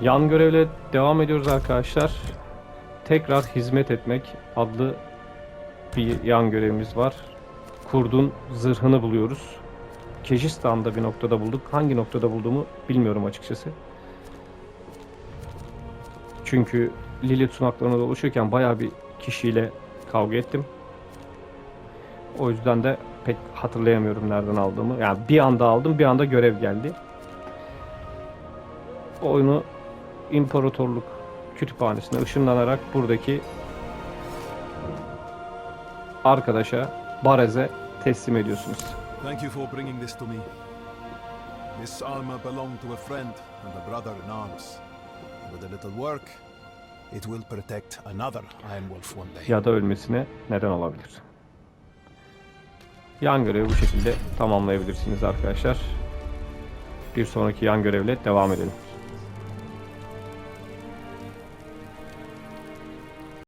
Yan görevle devam ediyoruz arkadaşlar. Tekrar hizmet etmek adlı bir yan görevimiz var. Kurdun zırhını buluyoruz. Kejistan'da bir noktada bulduk. Hangi noktada bulduğumu bilmiyorum açıkçası. Çünkü Lili tunaklarına dolaşırken bayağı bir kişiyle kavga ettim. O yüzden de pek hatırlayamıyorum nereden aldığımı. Yani bir anda aldım, bir anda görev geldi. Oyunu İmparatorluk Kütüphanesi'ne ışınlanarak buradaki arkadaşa, Barez'e teslim ediyorsunuz. Thank you for bringing this to me. This armor belonged to a friend and a brother in arms. With a little work, it will protect another Iron Wolf one day. ya da ölmesine neden olabilir. Yan görevi bu şekilde tamamlayabilirsiniz arkadaşlar. Bir sonraki yan görevle devam edelim.